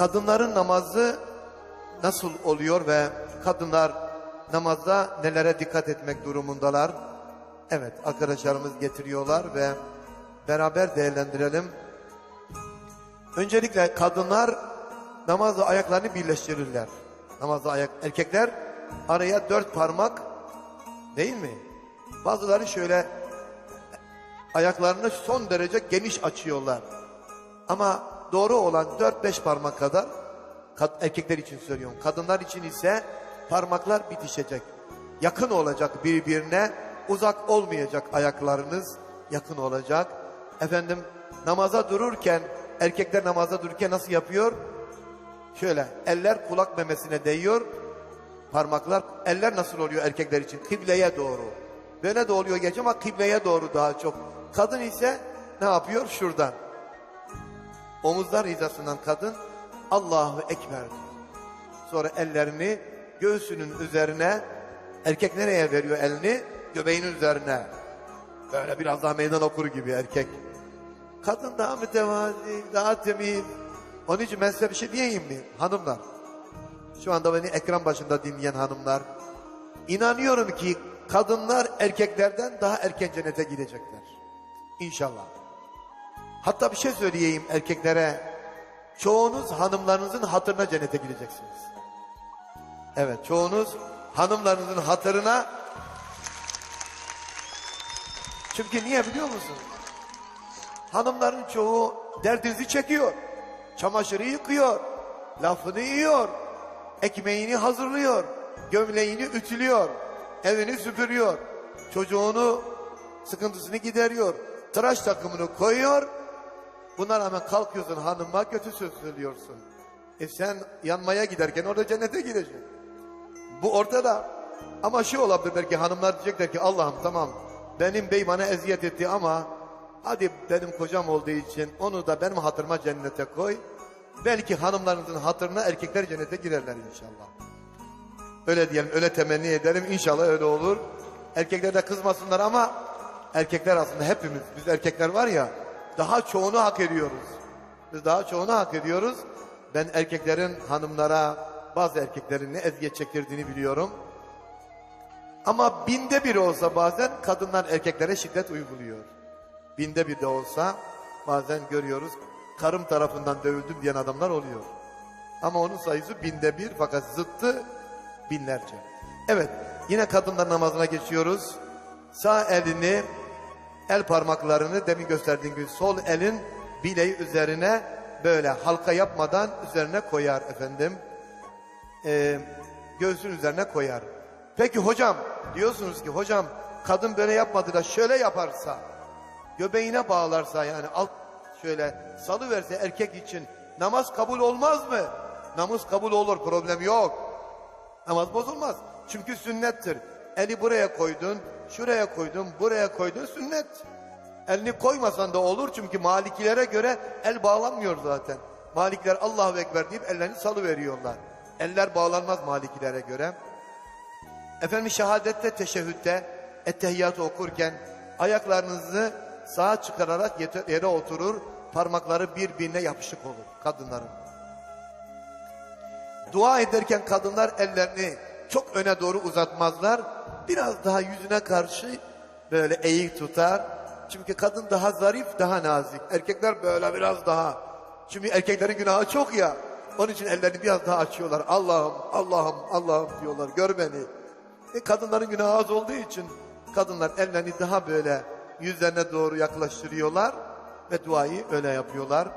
kadınların namazı nasıl oluyor ve kadınlar namazda nelere dikkat etmek durumundalar? Evet arkadaşlarımız getiriyorlar ve beraber değerlendirelim. Öncelikle kadınlar namazda ayaklarını birleştirirler. Namazda ayak erkekler araya dört parmak değil mi? Bazıları şöyle ayaklarını son derece geniş açıyorlar. Ama doğru olan 4-5 parmak kadar kad- erkekler için söylüyorum. Kadınlar için ise parmaklar bitişecek. Yakın olacak birbirine, uzak olmayacak ayaklarınız yakın olacak. Efendim namaza dururken erkekler namaza dururken nasıl yapıyor? Şöyle eller kulak memesine değiyor. Parmaklar eller nasıl oluyor erkekler için? Kıbleye doğru. Böyle de oluyor geç ama kıbleye doğru daha çok. Kadın ise ne yapıyor? Şuradan. Omuzlar hizasından kadın Allahu Ekber. Sonra ellerini göğsünün üzerine erkek nereye veriyor elini? Göbeğinin üzerine. Böyle biraz daha meydan okur gibi erkek. Kadın daha mütevazi, daha temiz. Onun için ben size bir şey diyeyim mi? Hanımlar. Şu anda beni ekran başında dinleyen hanımlar. İnanıyorum ki kadınlar erkeklerden daha erken cennete gidecekler. İnşallah. Hatta bir şey söyleyeyim erkeklere. Çoğunuz hanımlarınızın hatırına cennete gideceksiniz. Evet çoğunuz hanımlarınızın hatırına çünkü niye biliyor musun? Hanımların çoğu derdinizi çekiyor. Çamaşırı yıkıyor. Lafını yiyor. Ekmeğini hazırlıyor. Gömleğini ütülüyor. Evini süpürüyor. Çocuğunu sıkıntısını gideriyor. Tıraş takımını koyuyor. Buna rağmen kalkıyorsun hanıma kötü söz söylüyorsun. E sen yanmaya giderken orada cennete gireceksin. Bu ortada. Ama şu olabilir belki hanımlar diyecekler ki Allah'ım tamam benim bey bana eziyet etti ama hadi benim kocam olduğu için onu da benim hatırıma cennete koy. Belki hanımlarınızın hatırına erkekler cennete girerler inşallah. Öyle diyelim, öyle temenni edelim. İnşallah öyle olur. Erkekler de kızmasınlar ama erkekler aslında hepimiz, biz erkekler var ya daha çoğunu hak ediyoruz. Biz daha çoğunu hak ediyoruz. Ben erkeklerin hanımlara, bazı erkeklerin ne eziyet çektirdiğini biliyorum. Ama binde bir olsa bazen kadınlar erkeklere şiddet uyguluyor. Binde bir de olsa bazen görüyoruz karım tarafından dövüldüm diyen adamlar oluyor. Ama onun sayısı binde bir fakat zıttı binlerce. Evet yine kadınlar namazına geçiyoruz. Sağ elini el parmaklarını demin gösterdiğim gibi sol elin bileği üzerine böyle halka yapmadan üzerine koyar efendim. Ee, göğsün üzerine koyar. Peki hocam diyorsunuz ki hocam kadın böyle yapmadı da şöyle yaparsa göbeğine bağlarsa yani alt şöyle salı verse erkek için namaz kabul olmaz mı? Namaz kabul olur problem yok. Namaz bozulmaz. Çünkü sünnettir. Eli buraya koydun, şuraya koydun, buraya koydun sünnet. Elini koymasan da olur çünkü Malikilere göre el bağlanmıyor zaten. Malikler Allahu Ekber deyip ellerini salı veriyorlar. Eller bağlanmaz Malikilere göre. Efendim şehadette, teşehhütte, ettehiyyatı okurken ayaklarınızı sağa çıkararak yere oturur, parmakları birbirine yapışık olur kadınların. Dua ederken kadınlar ellerini çok öne doğru uzatmazlar. Biraz daha yüzüne karşı böyle eğik tutar. Çünkü kadın daha zarif, daha nazik. Erkekler böyle biraz daha. Çünkü erkeklerin günahı çok ya. Onun için ellerini biraz daha açıyorlar. Allah'ım, Allah'ım, Allah'ım diyorlar. Gör beni. E, kadınların günahı az olduğu için kadınlar ellerini daha böyle yüzlerine doğru yaklaştırıyorlar ve duayı öyle yapıyorlar.